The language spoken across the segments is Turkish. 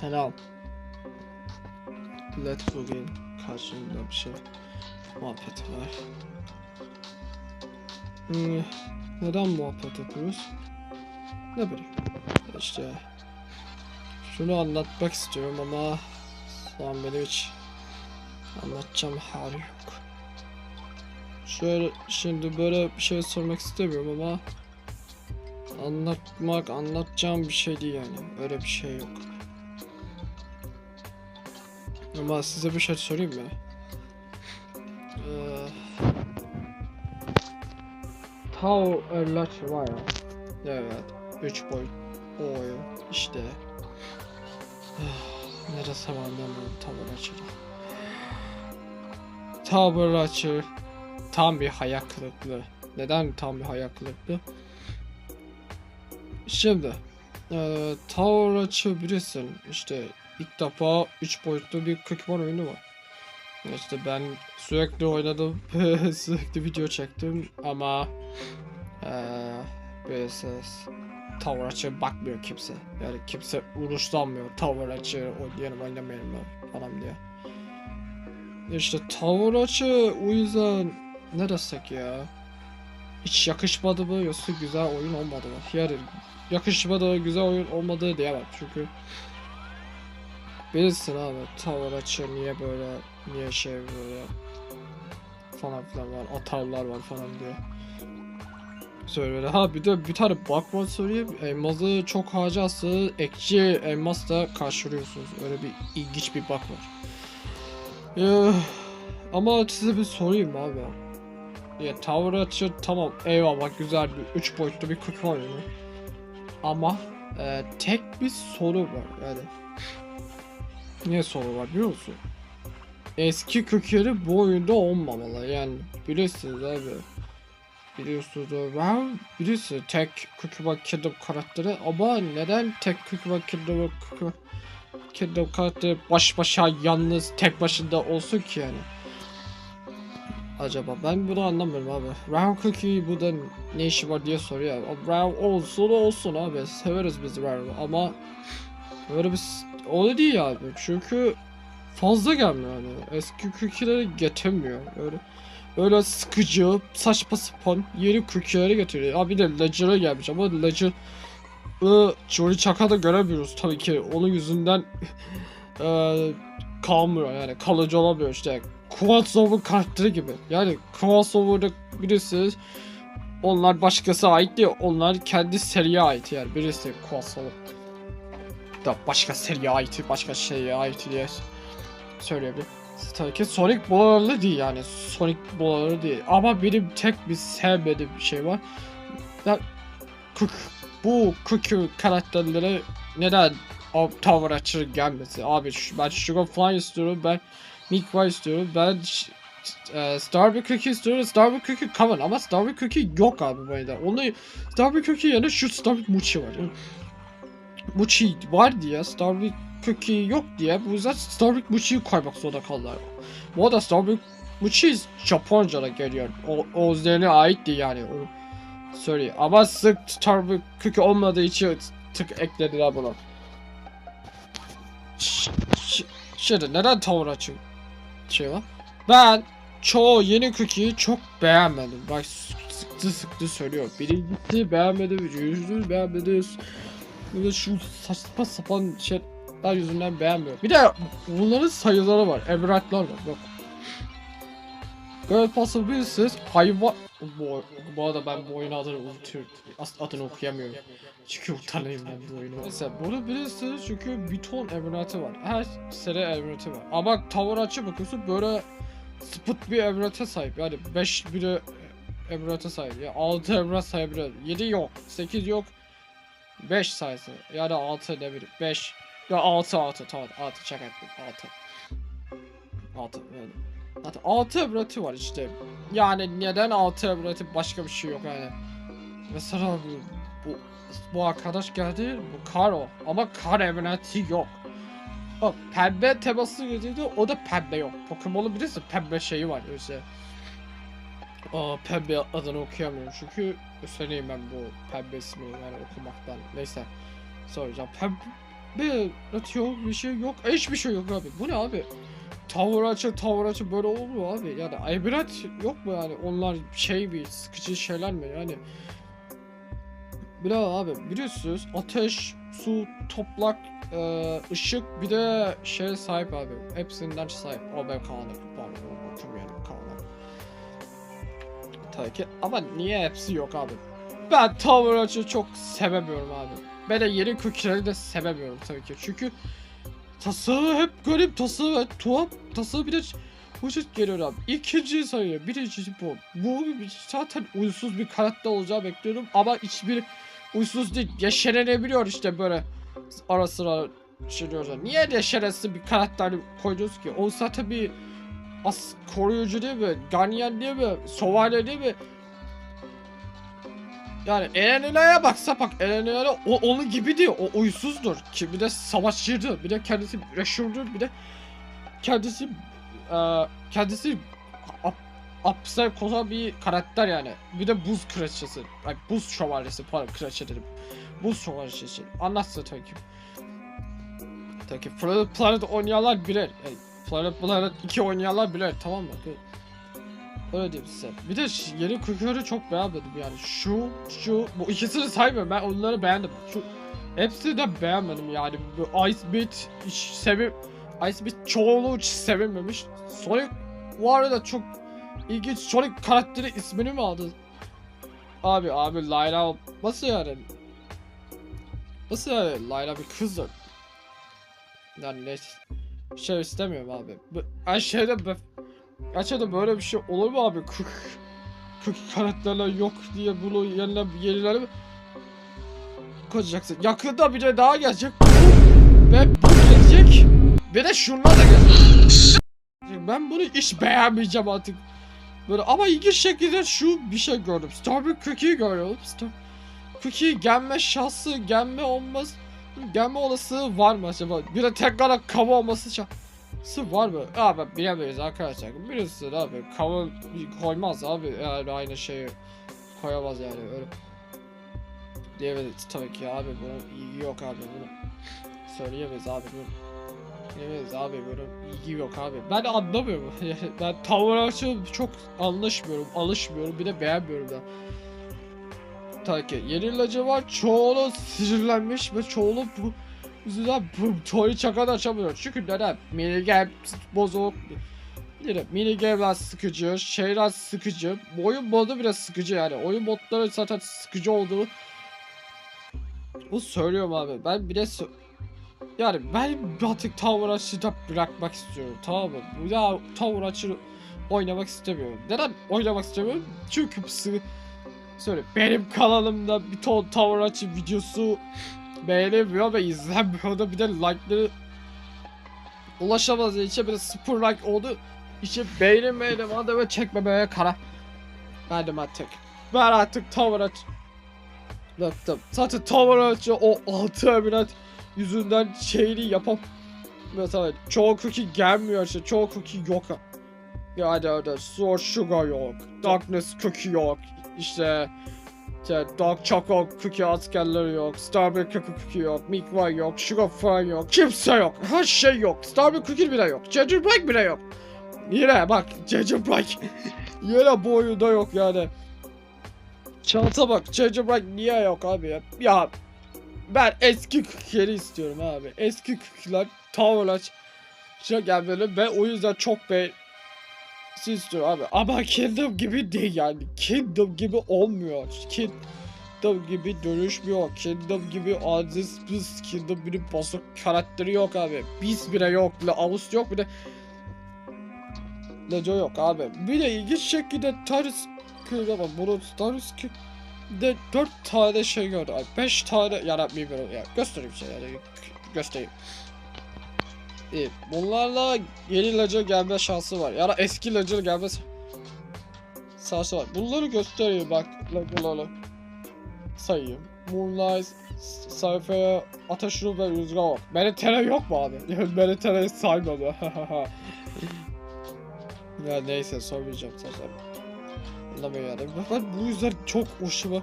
Selam. Let bugün karşımda bir şey muhabbeti var. Hmm, neden muhabbet yapıyoruz? Ne bileyim. İşte şunu anlatmak istiyorum ama şu an benim hiç anlatacağım hali yok. Şöyle şimdi böyle bir şey sormak istemiyorum ama anlatmak anlatacağım bir şey değil yani. Öyle bir şey yok. Ama size bir şey sorayım mı? Ee, Erlaç var. Evet. 3 boy o oyun işte. Neresi var anlamıyorum Tau Erlaç'ı. Tau Erlaç'ı tam bir hayal kırıklığı. Neden tam bir hayal kırıklığı? Şimdi eee Tau Erlaç'ı bilirsin işte ilk defa 3 boyutlu bir Pokemon oyunu var. İşte ben sürekli oynadım, sürekli video çektim ama eee bilirsiniz tavır açı bakmıyor kimse. Yani kimse uğraşlanmıyor tavır açı oynayalım oynamayalım falan diye. İşte tavır açı o yüzden ne desek ya hiç yakışmadı mı yoksa güzel oyun olmadı mı? Yani yakışmadı güzel oyun olmadı diyemem çünkü Bilirsin abi tavır açı niye böyle niye şey böyle falan filan var atarlar var falan diye söyledi. Ha bir de bir tane var söyleyeyim. Elması çok harcarsa ekşi elmas da karşılıyorsunuz. Öyle bir ilginç bir bug var. Ee, ama size bir sorayım abi. Ya tavır açı tamam eyvallah güzel bir 3 boyutlu bir kutu oyunu. Ama e, tek bir soru var yani. Niye soru var biliyor musun? Eski kökleri bu oyunda olmamalı yani bilirsiniz abi. Biliyorsunuz ben birisi tek Kukuma Kingdom karakteri ama neden tek Kukuma Kingdom Kingdom karakteri baş başa yalnız tek başında olsun ki yani? Acaba? Ben bunu anlamıyorum abi. Round Cookie burada ne işi var diye soruyor. Round olsun olsun abi. Severiz biz Round ama böyle bir öyle değil abi. Çünkü fazla gelmiyor yani. Eski cookie'leri getirmiyor. Öyle öyle sıkıcı saçma sapan yeni cookie'leri getiriyor. Abi de Ledger'a gelmiş ama Ledger ı, Johnny Chaka da göremiyoruz tabii ki. Onun yüzünden eee kalmıyor yani. Kalıcı olamıyor işte Crossover karakteri gibi yani Crossover'da bilirsiniz onlar başkası ait değil onlar kendi seriye ait yani birisi Crossover da başka seriye ait, başka şeye ait diye söyleyebilirim. Tabii ki Sonic bolaları değil yani. Sonic bolaları değil. Ama benim tek bir sevmediğim bir şey var. Ya, kuk, bu Cuckoo karakterlere neden tavır açır gelmesi? Abi ben Sugar Fly istiyorum, ben Milk istiyorum, ben e, Starbucks Cookie istiyorum, Starbucks Cookie cover ama Starbucks Cookie yok abi bu oyunda. Onu Starbucks Cookie yerine şu Starbucks Muchi var. Muchi var diye Starbucks Cookie yok diye bu yüzden Starbucks Muchi'yi koymak zorunda kaldılar. Bu arada Starbucks Muchi Japonca'da geliyor. O, o üzerine ait değil yani. Onu söyleyeyim. Ama sık Starbucks Cookie olmadığı için tık eklediler bunu. Şimdi neden tavır açık şey var? Ben çoğu yeni cookie'yi çok beğenmedim. Bak sıktı sıktı söylüyor. Birincisi beğenmedim, üçüncüsü beğenmedim. Bir de şu saçma sapan şeyler yüzünden beğenmiyorum. Bir de bunların sayıları var. Emerald'lar var. Bak. Pass'ı bilirsiniz. Hayvan... Bu, bu arada ben bu oyunun adını adını okuyamıyorum. Çünkü utanayım ben bu oyunu. Mesela bunu bilirsiniz çünkü bir ton emirati var. Her seri emirati var. Ama tavır açı bakıyorsun böyle spıt bir emirate sahip. Yani 5 biri emirate sahip. Ya 6 emirat sayabilir. 7 yok. 8 yok. 5 sayısı. Ya da 6 ne bileyim. 5. Ya 6 6 tamam 6 şaka yaptım 6. 6 yani. Zaten 6 emirati var işte. Yani neden 6 emirati başka bir şey yok yani. Mesela bu, bu, bu arkadaş geldi bu Karo ama kar emirati yok. O pembe teması getirdi o da pembe yok. Pokemon'u bilirsin pembe şeyi var öyle. Aa, pembe adını okuyamıyorum çünkü üstleneyim ben bu pembe ismini yani okumaktan. Neyse. Soracağım. Pembe atıyor bir şey yok. Hiçbir şey yok abi. Bu ne abi? Tavır açı tavır açı böyle olmuyor abi. Yani ibret yok mu yani? Onlar şey bir sıkıcı şeyler mi yani? Bilal abi biliyorsunuz ateş, su, toprak, e, ışık bir de şey sahip abi. Hepsinden sahip. O ben Kaan'ı pardon okumuyorum Kaan'ı. Tabii ki ama niye hepsi yok abi? Ben tavır açı çok sevemiyorum abi. Ben de yeni kökleri de sevemiyorum tabii ki. Çünkü tasarı hep garip tasarı ve tuhaf tasarı bir de Vücut geliyor abi. İkinci sayı. Birincisi bu. Bu zaten uysuz bir karakter olacağı bekliyorum ama hiçbir uysuz değil. Yeşerenebiliyor işte böyle ara sıra diyorlar. Niye yeşeresi bir karakter koydunuz ki? O zaten bir as koruyucu değil mi? Ganyan değil mi? Şövalye değil mi? Yani Elenila'ya baksa bak Elenila o onun gibi değil. O uysuzdur. Ki bir de savaşçıdır. Bir de kendisi reşurdur. Bir de kendisi eee kendisi ap, apse koza bir karakter yani. Bir de buz kraliçesi. Ay buz şövalyesi pardon kraliçe dedim. Buz şövalyesi. Anlatsın. Tabii ki Planet, Planet oynayanlar bilir. Planet Planet 2 oynayanlar bilir tamam mı? Öyle diyeyim size. Bir de yeni kükürü çok beğenmedim yani. Şu, şu, bu ikisini saymıyorum ben onları beğendim. Şu, hepsini de beğenmedim yani. Bu Ice Beat hiç sevim, Ice Beat çoğunluğu hiç sevilmemiş. Sonic bu arada çok ilginç. Sonic karakteri ismini mi aldı? Abi abi Layla nasıl yani? Nasıl yani Layla bir kızdır? Yani ne şey istemiyorum abi. Bu- Ay şeyde Gerçekten böyle bir şey olur mu abi? 40 40 karakterler yok diye bunu yerine yenileri koyacaksın? Yakında bir de daha gelecek. Ve bu gelecek. Bir de şunlar da gelecek. Ben bunu hiç beğenmeyeceğim artık. Böyle ama ilginç şekilde şu bir şey gördüm. Starbucks Cookie'yi görüyorum. Star Cookie gelme şansı, gelme olmaz. Gelme olasılığı var mı acaba? Bir de tekrar kava olması şansı var mı? Abi bilemeyiz arkadaşlar. Biliyorsun abi kava koymaz abi yani aynı şeyi koyamaz yani öyle. Diyemeyiz tabii ki abi bunun ilgi yok abi bunu. Söyleyemeyiz abi bunu. Evet abi böyle ilgi yok abi. Ben anlamıyorum. ben tavır çok anlaşmıyorum, alışmıyorum bir de beğenmiyorum da. Ki yeni ilacı var. Çoğunu sinirlenmiş ve çoğunu bu yüzünden toyu çakan açamıyor. Çünkü neden? Minigame bozuk. Yine minigame'ler sıkıcı, şeyler sıkıcı. Oyun modu bile sıkıcı yani. Oyun modları zaten sıkıcı olduğu bu söylüyorum abi. Ben bile yani ben artık Tower Rush'ı bırakmak istiyorum tamam mı? Ya Tower Rush'ı oynamak istemiyorum. Neden oynamak istemiyorum? Çünkü söyle benim kanalımda bir ton Tower Rush videosu beğenilmiyor ve izlenmiyor da bir de like'ları ulaşamadığı için bir de sıfır like oldu. İşte beğenilmeyelim hadi ve çekmemeye karar verdim artık. Ben artık Tower Rush Bıktım. Zaten Tower Rush'ı o 6 eminat yüzünden şeyini yapam mesela çoğu cookie gelmiyor işte çoğu cookie yok yani öyle Sword Sugar yok Darkness Cookie yok işte işte Dark Choco Cookie askerleri yok Starbucks Cookie Cookie yok Milk yok Sugar Fry yok kimse yok her şey yok. Starbucks Cookie bile yok Gingerbread bile yok. Yine bak Gingerbread Yine bu oyunda yok yani. Çanta bak Gingerbread niye yok abi? Ya Ya ben eski cookie'leri istiyorum abi. Eski cookie'ler tavlaç şey gelmeli ve o yüzden çok be istiyorum abi. Ama Kingdom gibi değil yani. Kingdom gibi olmuyor. Kingdom gibi dönüşmüyor. Kingdom gibi aziz biz Kingdom gibi bozuk karakteri yok abi. Biz bile yok. bile Avus yok bir de Neco yok abi. Bir de ilginç şekilde Taris Köy'de bak bunu Taris de 4 tane şey gördüm. 5 tane bilmiyorum ya göstereyim şey yani göstereyim. İyi. Bunlarla yeni Ledger gelme şansı var. Yani eski Ledger gelme şansı var. Bunları göstereyim bak Ledger'ları. Sayayım. Moonlight, sayfaya Ateş Ruh ve Rüzgar var. Menetere yok mu abi? Menetere'yi saymadı. ya neyse sormayacağım zaten. Anlamıyor yani. Ben bu yüzden çok hoşuma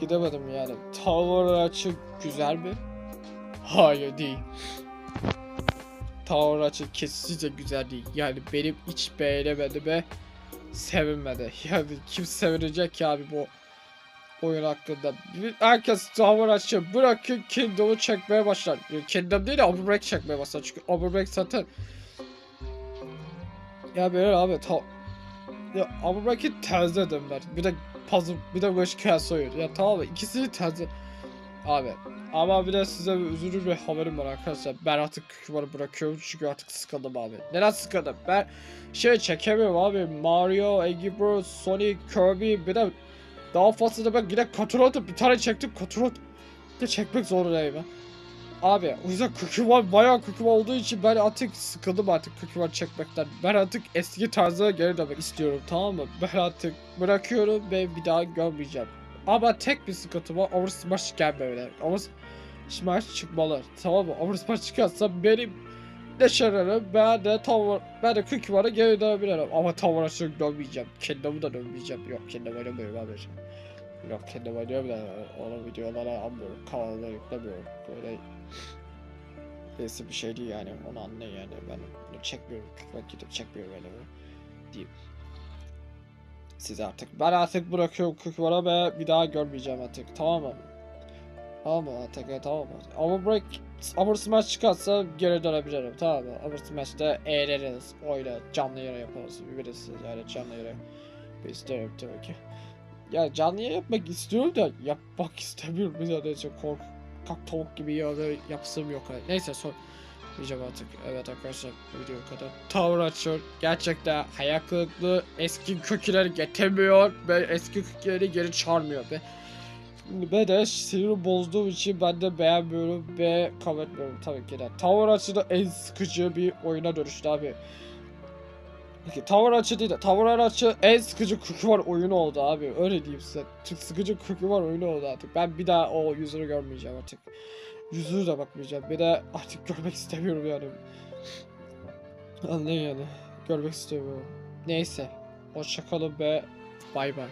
gidemedim yani. Tavır açı güzel mi? Hayır değil. Tavır açı kesinlikle güzel değil. Yani benim hiç beğenemedi ve sevinmedi. Yani kim sevinecek ki abi bu oyun hakkında. Herkes tavır açı bırakın Kingdom'u çekmeye başlar. Kingdom değil de Overbreak çekmeye başlar. Çünkü Overbreak zaten ya böyle abi ta ya Overbreak'i terzi edemler. Bir de puzzle bir de Wish Castle. Ya tamam mı? İkisini terzi Abi ama bir de size üzülür bir haberim var arkadaşlar. Ben artık kümarı bırakıyorum çünkü artık sıkıldım abi. Neden sıkıldım? Ben şey çekemiyorum abi. Mario, Angry Birds, Sonic, Kirby bir de daha fazla da ben yine Katurot'u bir tane çektim. Katurot de çekmek zorundayım ben. Abi o yüzden Kukuman bayağı Kukuman olduğu için ben artık sıkıldım artık Kukuman çekmekten. Ben artık eski tarzına geri dönmek istiyorum tamam mı? Ben artık bırakıyorum ve bir daha görmeyeceğim. Ama tek bir sıkıntı var. Over Smash gelmemeli. Over Smash çıkmalı. Tamam mı? Over Smash çıkarsa benim neşelerim ben de tavır ben de Kukuman'a geri dönebilirim. Ama tavır açık dönmeyeceğim. Kendimi de dönmeyeceğim. Yok kendim oynamıyorum abi. Yok kendim oynuyorum da onu videolara almıyorum. Kanalına yüklemiyorum. Böyle Neyse bir şey değil yani onu anlayın yani ben bunu çekmiyorum ben gidip çekmiyorum yani diyeyim size artık. Ben artık bırakıyorum kukvara ve bir daha görmeyeceğim artık. Tamam mı? Tamam mı? Artık ya, tamam mı? Overbreak Over Smash çıkarsa geri dönebilirim. Tamam mı? Over Smash'te eğleniriz. Oyla canlı yere yaparız. Bilirsiniz yani canlı yere bir isterim tabii ki. Ya canlı yere yapmak istiyorum da yapmak istemiyorum. Bir de çok kork kalk tavuk gibi ya da yapsım yok. Neyse son diyeceğim artık. Evet arkadaşlar video kadar. Tavır açıyor. Gerçekten hayal kırıklığı eski köküleri getirmiyor ve eski köküleri geri çağırmıyor ve ve de siniri bozduğum için ben de beğenmiyorum ve kabul etmiyorum tabii ki de. Tavır açı da en sıkıcı bir oyuna dönüştü abi. Peki tavır açı değil de tavır açı en sıkıcı cookie var oyunu oldu abi. Öyle diyeyim size. Çok sıkıcı cookie var oyunu oldu artık. Ben bir daha o yüzünü görmeyeceğim artık. Yüzünü de bakmayacağım. Bir de artık görmek istemiyorum yani. Anlayın yani. Görmek istemiyorum. Neyse. Hoşçakalın ve bay bay.